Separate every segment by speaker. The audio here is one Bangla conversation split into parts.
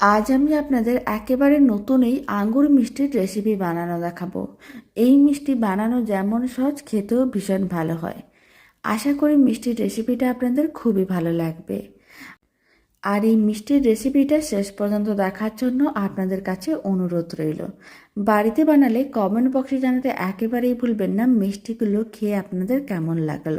Speaker 1: আজ আমি আপনাদের একেবারে নতুন এই আঙ্গুর মিষ্টির রেসিপি বানানো দেখাবো। এই মিষ্টি বানানো যেমন সহজ, খেতেও ভীষণ ভালো হয়। আশা করি মিষ্টির রেসিপিটা আপনাদের খুবই ভালো লাগবে। আর এই মিষ্টির রেসিপিটা শেষ পর্যন্ত দেখার জন্য আপনাদের কাছে অনুরোধ রইল। বাড়িতে বানালে কমেন্ট বক্সে জানাতে একেবারেই ভুলবেন না মিষ্টিগুলো খেয়ে আপনাদের কেমন লাগল।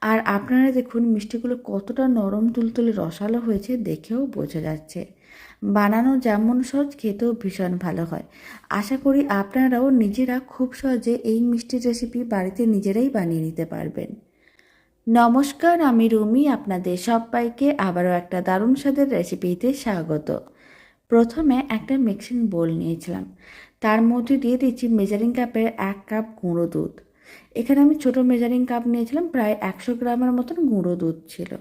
Speaker 1: আর আপনারা দেখুন, মিষ্টিগুলো কতটা নরম, তুলতুলে রসালো হয়েছে দেখেও বোঝা যাচ্ছে। বানানো যেমন সহজ, খেতেও ভীষণ ভালো হয়। আশা করি আপনারাও নিজেরা খুব সহজে এই মিষ্টির রেসিপি বাড়িতে নিজেরাই বানিয়ে নিতে পারবেন। নমস্কার, আমি রুমি, আপনাদের সবাইকে আবারও একটা দারুণ স্বাদের রেসিপিতে স্বাগত। প্রথমে একটা মিক্সিং বোল নিয়েছিলাম। তার মধ্যে দিয়ে দিচ্ছি মেজারিং কাপের এক কাপ গুঁড়ো দুধ। এখানে আমি ছোট মেজারিং কাপ নিয়েছিলাম, প্রায় একশো গ্রামের মতন গুঁড়ো দুধ ছিল।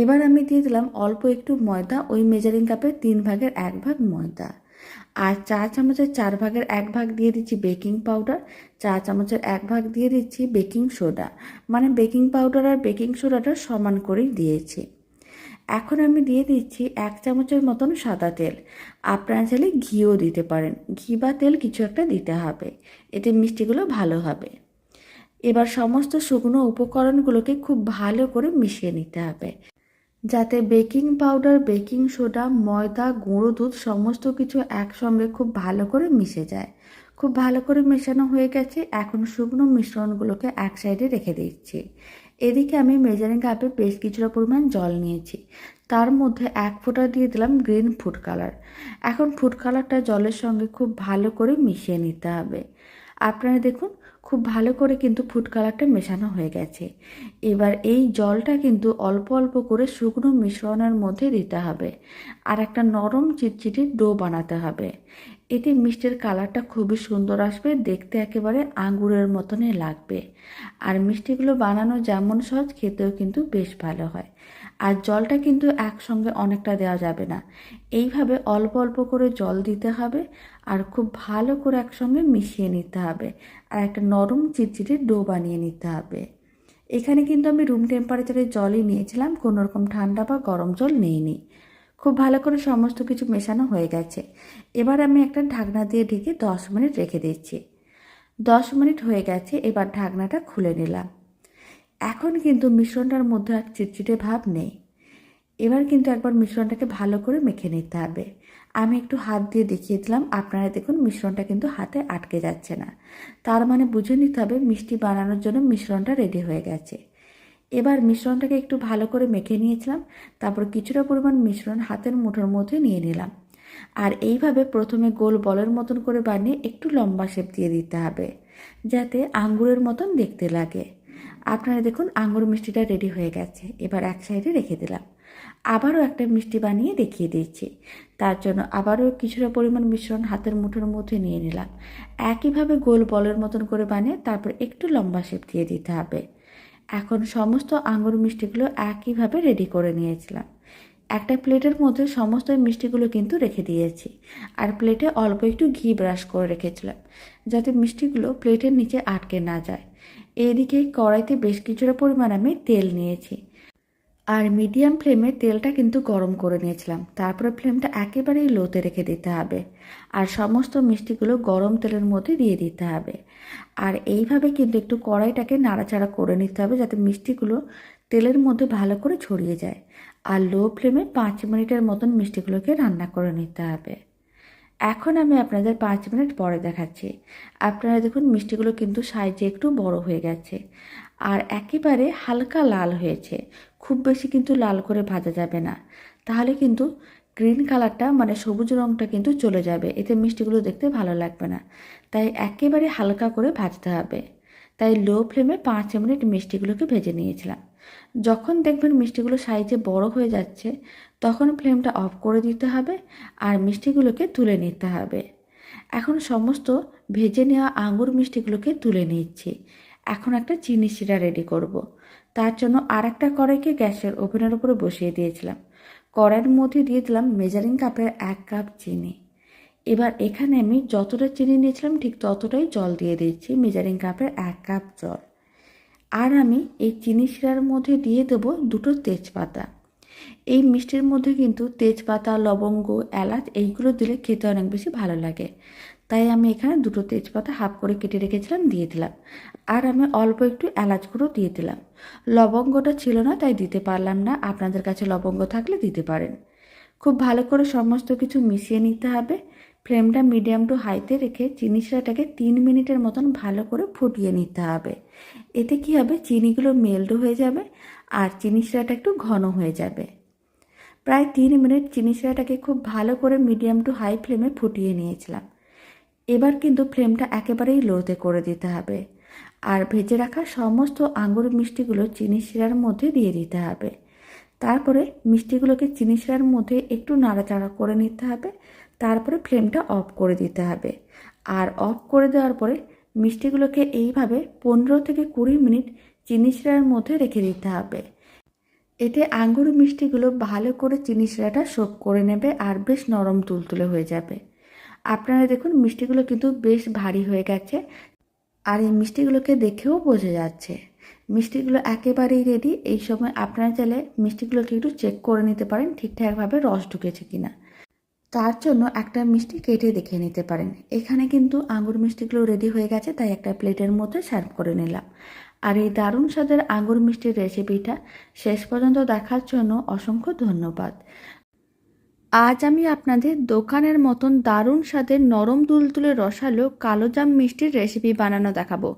Speaker 1: এবার আমি দিয়ে দিলাম অল্প একটু ময়দা, ওই মেজারিং কাপের তিন ভাগের এক ভাগ ময়দা। আর চা চামচের চার ভাগের এক ভাগ দিয়ে দিচ্ছি বেকিং পাউডার চা চামচের এক ভাগ দিয়ে দিচ্ছি বেকিং সোডা মানে বেকিং পাউডার আর বেকিং সোডাটা সমান করেই দিয়েছি। এখন আমি দিয়ে দিচ্ছি এক চামচের মতন সাদা তেল। আপনারা চাইলে ঘিও দিতে পারেন। ঘি বা তেল কিছু একটা দিতে হবে। এতে মিষ্টিগুলো ভালো হবে। এবার সমস্ত শুকনো উপকরণগুলোকে খুব ভালো করে মিশিয়ে নিতে হবে। যাতে বেকিং পাউডার, বেকিং সোডা, ময়দা, গুঁড়ো দুধ সমস্ত কিছু একসঙ্গে খুব ভালো করে মিশে যায়। খুব ভালো করে মেশানো হয়ে গেছে। এখন শুকনো মিশ্রণগুলোকে এক সাইডে রেখে দিচ্ছি। এদিকে আমি মেজারিং কাপে বেশ কিছুটা পরিমাণ জল নিয়েছি। তার মধ্যে এক ফোঁটা দিয়ে দিলাম গ্রিন ফুড কালার। এখন ফুড কালারটা জলের সঙ্গে খুব ভালো করে মিশিয়ে নিতে হবে। আপনারা দেখুন খুব ভালো করে কিন্তু ফুড কালারটা মেশানো হয়ে গেছে। এবার এই জলটা কিন্তু অল্প অল্প করে শুকনো মিশ্রণের মধ্যে দিতে হবে। আর একটা নরম চিটচিটি ডো বানাতে হবে। এতে মিষ্টির কালারটা খুবই সুন্দর আসবে, দেখতে একেবারে আঙ্গুরের মতনই লাগবে। আর মিষ্টিগুলো বানানো যেমন সহজ, খেতেও কিন্তু বেশ ভালো হয়। আর জলটা কিন্তু একসঙ্গে অনেকটা দেওয়া যাবে না। এইভাবে অল্প অল্প করে জল দিতে হবে আর খুব ভালো করে একসঙ্গে মিশিয়ে নিতে হবে। আর একটা নরম চিটচিটে ডো বানিয়ে নিতে হবে। এখানে কিন্তু আমি রুম টেম্পারেচারে জলই নিয়েছিলাম, কোনো রকম ঠান্ডা বা গরম জল নিইনি। খুব ভালো করে সমস্ত কিছু মেশানো হয়ে গেছে। এবার আমি একটা ঢাকনা দিয়ে ঢেকে দশ মিনিট রেখে দিচ্ছি। দশ মিনিট হয়ে গেছে, এবার ঢাকনাটা খুলে নিলাম। এখন কিন্তু মিশ্রণটার মধ্যে আর চিটচিটে ভাব নেই। এবার কিন্তু একবার মিশ্রণটাকে ভালো করে মেখে নিতে হবে। আমি একটু হাত দিয়ে দেখিয়ে দিলাম, আপনারা দেখুন মিশ্রণটা কিন্তু হাতে আটকে যাচ্ছে না। তার মানে বুঝে নিতে হবে মিষ্টি বানানোর জন্য মিশ্রণটা রেডি হয়ে গেছে। এবার মিশ্রণটাকে একটু ভালো করে মেখে নিয়েছিলাম, তারপর কিছুটা পরিমাণ মিশ্রণ হাতের মুঠোর মধ্যে নিয়ে নিলাম। আর এইভাবে প্রথমে গোল বলের মতন করে বানিয়ে একটু লম্বা শেপ দিয়ে দিতে হবে, যাতে আঙ্গুরের মতন দেখতে লাগে। আপনারা দেখুন আঙুর মিষ্টিটা রেডি হয়ে গেছে। এবার এক সাইডে রেখে দিলাম। আবারও একটা মিষ্টি বানিয়ে দেখিয়ে দিয়েছি তার জন্য আবারও কিছুটা পরিমাণ মিশ্রণ হাতের মুঠোর মধ্যে নিয়ে নিলাম। একইভাবে গোল বলের মতন করে বানিয়ে তারপর একটু লম্বা শেপ দিয়ে দিতে হবে। এখন সমস্ত আঙুর মিষ্টিগুলো একইভাবে রেডি করে নিয়েছিলাম। একটা প্লেটের মধ্যে সমস্ত মিষ্টিগুলো কিন্তু রেখে দিয়েছি। আর প্লেটে অল্প একটু ঘি ব্রাশ করে রেখেছিলাম। যাতে মিষ্টিগুলো প্লেটের নিচে আটকে না যায়। এইদিকে কড়াইতে বেশ কিছুটা পরিমাণ আমি তেল নিয়েছি। আর মিডিয়াম ফ্লেমে তেলটা কিন্তু গরম করে নিয়েছিলাম। তারপরে ফ্লেমটা একেবারেই লোতে রেখে দিতে হবে। আর সমস্ত মিষ্টিগুলো গরম তেলের মধ্যে দিয়ে দিতে হবে। আর এইভাবে কিন্তু একটু কড়াইটাকে নাড়াচাড়া করে নিতে হবে যাতে মিষ্টিগুলো তেলের মধ্যে ভালো করে ছড়িয়ে যায়। আর লো ফ্লেমে পাঁচ মিনিটের মতন মিষ্টিগুলোকে রান্না করে নিতে হবে। এখন আমি আপনাদের পাঁচ মিনিট পরে দেখাচ্ছি। আপনারা দেখুন, মিষ্টিগুলো কিন্তু সাইজে একটু বড় হয়ে গেছে। আর একেবারে হালকা লাল হয়েছে। খুব বেশি কিন্তু লাল করে ভাজা যাবে না। তাহলে কিন্তু গ্রিন কালারটা মানে সবুজ রঙটা কিন্তু চলে যাবে। এতে মিষ্টিগুলো দেখতে ভালো লাগবে না। তাই একেবারে হালকা করে ভাজতে হবে। তাই লো ফ্লেমে পাঁচ মিনিট মিষ্টিগুলোকে ভেজে নিয়েছিলাম। যখন দেখবেন মিষ্টিগুলো সাইজে বড় হয়ে যাচ্ছে, তখন ফ্লেমটা অফ করে দিতে হবে আর মিষ্টিগুলোকে তুলে নিতে হবে। এখন সমস্ত ভেজে নেওয়া আঙুর মিষ্টিগুলোকে তুলে নিচ্ছি। এখন একটা চিনি শিরা রেডি করব। তার জন্য আর একটা কড়াইকে গ্যাসের ওভেনের উপরে বসিয়ে দিয়েছিলাম। কড়াইয়ের মধ্যে দিয়ে দিলাম মেজারিং কাপের এক কাপ চিনি। এবার এখানে আমি যতটা চিনি নিয়েছিলাম, ঠিক ততটাই জল দিয়ে দিচ্ছি মেজারিং কাপের এক কাপ জল। আর আমি এই চিনি শিরার মধ্যে দিয়ে দেবো দুটো তেজপাতা। এই মিষ্টির মধ্যে কিন্তু তেজপাতা, লবঙ্গ, এলাচ, এইগুলো দিলে খেতে অনেক বেশি ভালো লাগে। তাই আমি এখানে দুটো তেজপাতা হাফ করে কেটে রেখেছিলাম, দিয়ে দিলাম। আর আমি অল্প একটু এলাচ গুঁড়ো দিয়ে দিলাম। লবঙ্গটা ছিল না, তাই দিতে পারলাম না। আপনাদের কাছে লবঙ্গ থাকলে দিতে পারেন। খুব ভালো করে সমস্ত কিছু মিশিয়ে নিতে হবে। ফ্লেমটা মিডিয়াম টু হাইতে রেখে চিনি শিরাটাকে তিন মিনিটের মতন ভালো করে ফুটিয়ে নিতে হবে। এতে কি হবে? চিনিগুলো মেল্ট হয়ে যাবে আর চিনি শিরাটা একটু ঘন হয়ে যাবে। প্রায় তিন মিনিট চিনি শিরাটাকে খুব ভালো করে মিডিয়াম টু হাই ফ্লেমে ফুটিয়ে নিয়েছিলাম। এবার কিন্তু ফ্লেমটা একেবারেই লোতে করে দিতে হবে আর ভেজে রাখা সমস্ত আঙুর মিষ্টিগুলো চিনি শিরার মধ্যে দিয়ে দিতে হবে। তারপরে মিষ্টিগুলোকে চিনি শিরার মধ্যে একটু নাড়াচাড়া করে নিতে হবে। তারপরে ফ্লেমটা অফ করে দিতে হবে। আর অফ করে দেওয়ার পরে মিষ্টিগুলোকে এইভাবে পনেরো থেকে কুড়ি মিনিট চিনি শিরার মধ্যে রেখে দিতে হবে। এতে আঙ্গুর মিষ্টিগুলো ভালো করে চিনি শিরাটা সোপ করে নেবে আর বেশ নরম তুলতুলে হয়ে যাবে। আপনারা দেখুন মিষ্টিগুলো কিন্তু বেশ ভারী হয়ে গেছে আর এই মিষ্টিগুলোকে দেখেও বোঝা যাচ্ছে। মিষ্টিগুলো একেবারেই রেডি এই সময় আপনারা চাইলে মিষ্টিগুলোকে একটু চেক করে নিতে পারেন ঠিকঠাকভাবে রস ঢুকেছে কিনা। তার জন্য একটা মিষ্টি কেটে দেখে নিতে পারেন। এখানে কিন্তু আঙুর মিষ্টিগুলো রেডি হয়ে গেছে, তাই একটা প্লেটের মধ্যে সার্ভ করে নিলাম। আর এই দারুণ স্বাদের আঙুর মিষ্টির রেসিপিটা শেষ পর্যন্ত দেখার জন্য অসংখ্য ধন্যবাদ। আজ আমি আপনাদের দোকানের মতন দারুণ স্বাদের নরম তুলতুলে রসালো কালোজাম মিষ্টির রেসিপি বানানো দেখাবো।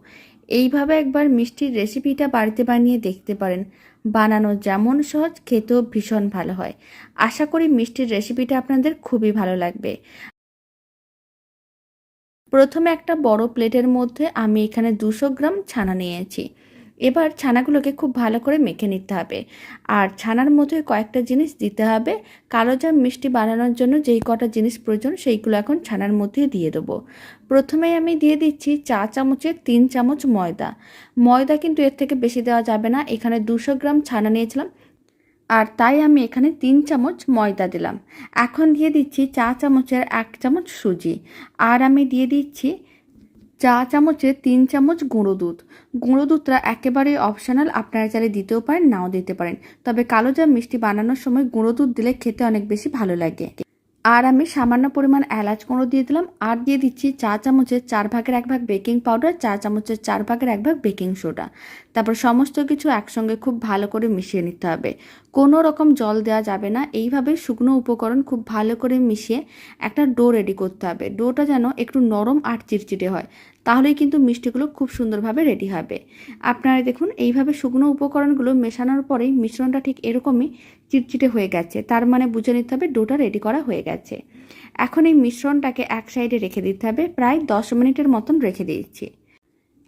Speaker 1: এইভাবে একবার মিষ্টির রেসিপিটা বাড়িতে বানিয়ে দেখতে পারেন। বানানো যেমন সহজ, খেতেও ভীষণ ভালো হয়। আশা করি মিষ্টির রেসিপিটা আপনাদের খুবই ভালো লাগবে। প্রথমে একটা বড় প্লেটের মধ্যে আমি এখানে দুশো গ্রাম ছানা নিয়েছি। এবার ছানাগুলোকে খুব ভালো করে মেখে নিতে হবে। আর ছানার মধ্যে কয়েকটা জিনিস দিতে হবে। কালো জাম, মিষ্টি বানানোর জন্য যেই কটা জিনিস প্রয়োজন সেইগুলো এখন ছানার মধ্যে দিয়ে দেবো। প্রথমে আমি দিয়ে দিচ্ছি চা চামচের তিন চামচ ময়দা। ময়দা কিন্তু এর থেকে বেশি দেওয়া যাবে না, এখানে দুশো গ্রাম ছানা নিয়েছিলাম। আর তাই আমি এখানে তিন চামচ ময়দা দিলাম। এখন দিয়ে দিচ্ছি চা চামচের এক চামচ সুজি। আর আমি দিয়ে দিচ্ছি চা চামচে তিন চামচ গুঁড়ো দুধ। গুঁড়ো দুধটা একেবারেই অপশনাল আপনারা চাইলে দিতেও পারেন, নাও দিতে পারেন। তবে কালো জাম মিষ্টি বানানোর সময় গুঁড়ো দুধ দিলে খেতে অনেক বেশি ভালো লাগে। আর আমি সামান্য পরিমাণ এলাচ গুঁড়ো দিয়ে দিলাম। আর দিয়ে দিচ্ছি চা চামচের চার ভাগের এক ভাগ বেকিং পাউডার, চা চামচের চার ভাগের এক ভাগ বেকিং সোডা। তারপর সমস্ত কিছু একসঙ্গে খুব ভালো করে মিশিয়ে নিতে হবে। কোনো রকম জল দেওয়া যাবে না। এইভাবে শুকনো উপকরণ খুব ভালো করে মিশিয়ে একটা ডো রেডি করতে হবে। ডোটা যেন একটু নরম আর চিটচিটে হয়, তাহলেই কিন্তু মিষ্টিগুলো খুব সুন্দরভাবে রেডি হবে। আপনারা দেখুন, এইভাবে শুকনো উপকরণগুলো মেশানোর পরেই মিশ্রণটা ঠিক এরকমই চিটচিটে হয়ে গেছে। তার মানে বুঝে নিতে হবে ডোটা রেডি করা হয়ে গেছে। এখন এই মিশ্রণটাকে এক সাইডে রেখে দিতে হবে। প্রায় দশ মিনিটের মতন রেখে দিয়েছি।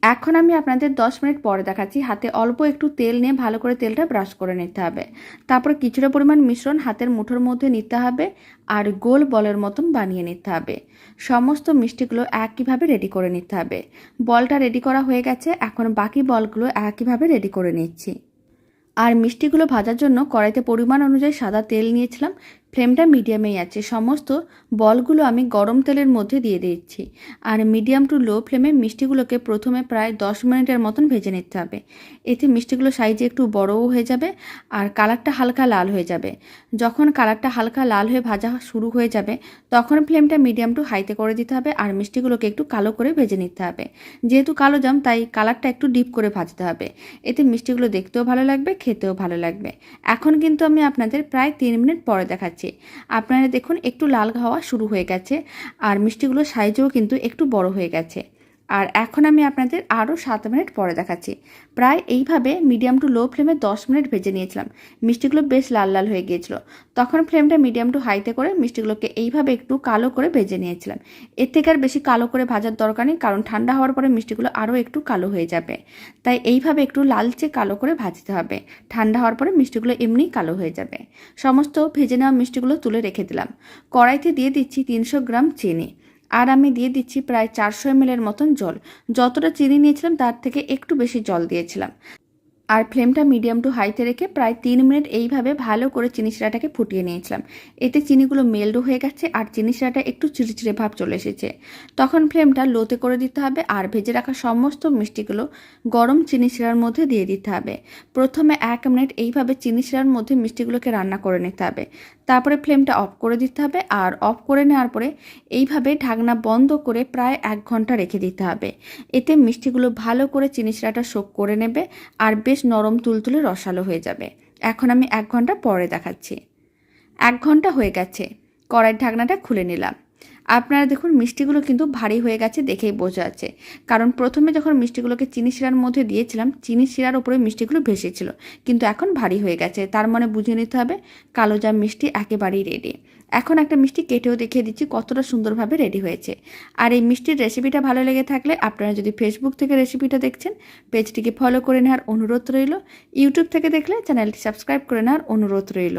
Speaker 1: এখন আমি আপনাদের দশ মিনিট পরে দেখাচ্ছি। হাতে অল্প একটু তেল নিয়ে ভালো করে তেলটা ব্রাশ করে নিতে হবে। তারপর কিছুটা পরিমাণ মিশ্রণ হাতের মুঠোর মধ্যে নিতে হবে আর গোল বলের মতন বানিয়ে নিতে হবে। সমস্ত মিষ্টিগুলো একইভাবে রেডি করে নিতে হবে। বলটা রেডি করা হয়ে গেছে। এখন বাকি বলগুলো একইভাবে রেডি করে নিচ্ছি। আর মিষ্টিগুলো ভাজার জন্য কড়াইতে পরিমাণ অনুযায়ী সাদা তেল নিয়েছিলাম। ফ্লেমটা মিডিয়ামেই আছে। সমস্ত বলগুলো আমি গরম তেলের মধ্যে দিয়ে দিচ্ছি। আর মিডিয়াম টু লো ফ্লেমে মিষ্টিগুলোকে প্রথমে প্রায় দশ মিনিটের মতন ভেজে নিতে হবে। এতে মিষ্টিগুলো সাইজে একটু বড়ও হয়ে যাবে আর কালারটা হালকা লাল হয়ে যাবে। যখন কালারটা হালকা লাল হয়ে ভাজা শুরু হয়ে যাবে, তখন ফ্লেমটা মিডিয়াম টু হাইতে করে দিতে হবে আর মিষ্টিগুলোকে একটু কালো করে ভেজে নিতে হবে। যেহেতু কালো জাম, তাই কালারটা একটু ডিপ করে ভাজতে হবে। এতে মিষ্টিগুলো দেখতেও ভালো লাগবে, খেতেও ভালো লাগবে। এখন কিন্তু আমি আপনাদের প্রায় তিন মিনিট পরে দেখাচ্ছি। যাচ্ছে আপনারা দেখুন, একটু লাল খাওয়া শুরু হয়ে গেছে, আর মিষ্টিগুলোর সাইজও কিন্তু একটু বড় হয়ে গেছে। আর এখন আমি আপনাদের আরও সাত মিনিট পরে দেখাচ্ছি। প্রায় এইভাবে মিডিয়াম টু লো ফ্লেমে দশ মিনিট ভেজে নিয়েছিলাম। মিষ্টিগুলো বেশ লাল লাল হয়ে গিয়েছিল। তখন ফ্লেমটা মিডিয়াম টু হাইতে করে মিষ্টিগুলোকে এইভাবে একটু কালো করে ভেজে নিয়েছিলাম। এর থেকে আর বেশি কালো করে ভাজার দরকার নেই, কারণ ঠান্ডা হওয়ার পরে মিষ্টিগুলো আরও একটু কালো হয়ে যাবে। তাই এইভাবে একটু লালচে কালো করে ভাজতে হবে। ঠান্ডা হওয়ার পরে মিষ্টিগুলো এমনি কালো হয়ে যাবে। সমস্ত ভেজে নেওয়া মিষ্টিগুলো তুলে রেখে দিলাম। কড়াইতে দিয়ে দিচ্ছি তিনশো গ্রাম চিনি। আর আমি দিয়ে দিচ্ছি প্রায় চারশো এমএলের মতন জল। যতটা চিনি নিয়েছিলাম, তার থেকে একটু বেশি জল দিয়েছিলাম। আর ফ্লেমটা মিডিয়াম টু হাইতে রেখে প্রায় তিন মিনিট এইভাবে ভালো করে চিনি শিরাটাকে ফুটিয়ে নিয়েছিলাম। এতে চিনিগুলো মেল্ড হয়ে গেছে আর চিনি শিরাটা একটু চিড়চিড়ে ভাব চলে এসেছে। তখন ফ্লেমটা লোতে করে দিতে হবে আর ভেজে রাখা সমস্ত মিষ্টিগুলো গরম চিনি শিরার মধ্যে দিয়ে দিতে হবে। প্রথমে এক মিনিট এইভাবে চিনি শিরার মধ্যে মিষ্টিগুলোকে রান্না করে নিতে হবে। তারপরে ফ্লেমটা অফ করে দিতে হবে আর অফ করে নেওয়ার পরে এইভাবে ঢাকনা বন্ধ করে প্রায় এক ঘণ্টা রেখে দিতে হবে। এতে মিষ্টিগুলো ভালো করে চিনি শোক করে নেবে আর বেশ নরম তুলতুলে রসালো হয়ে যাবে। এখন আমি এক ঘণ্টা পরে দেখাচ্ছি। এক ঘণ্টা হয়ে গেছে। কড়াইয়ের ঢাকনাটা খুলে নিলাম। আপনারা দেখুন মিষ্টিগুলো কিন্তু ভারী হয়ে গেছে দেখেই বোঝা যাচ্ছে। কারণ প্রথমে যখন মিষ্টিগুলোকে চিনি শিরার মধ্যে দিয়েছিলাম, চিনি শিরার উপরে মিষ্টিগুলো ভেসেছিল, কিন্তু এখন ভারী হয়ে গেছে। তার মানে বুঝে নিতে হবে কালো জাম মিষ্টি একেবারেই রেডি এখন একটা মিষ্টি কেটেও দেখিয়ে দিচ্ছি কতটা সুন্দরভাবে রেডি হয়েছে। আর এই মিষ্টির রেসিপিটা ভালো লেগে থাকলে আপনারা যদি ফেসবুক থেকে রেসিপিটা দেখছেন, পেজটিকে ফলো করে নেওয়ার অনুরোধ রইল। ইউটিউব থেকে দেখলে চ্যানেলটি সাবস্ক্রাইব করে নেওয়ার অনুরোধ রইল।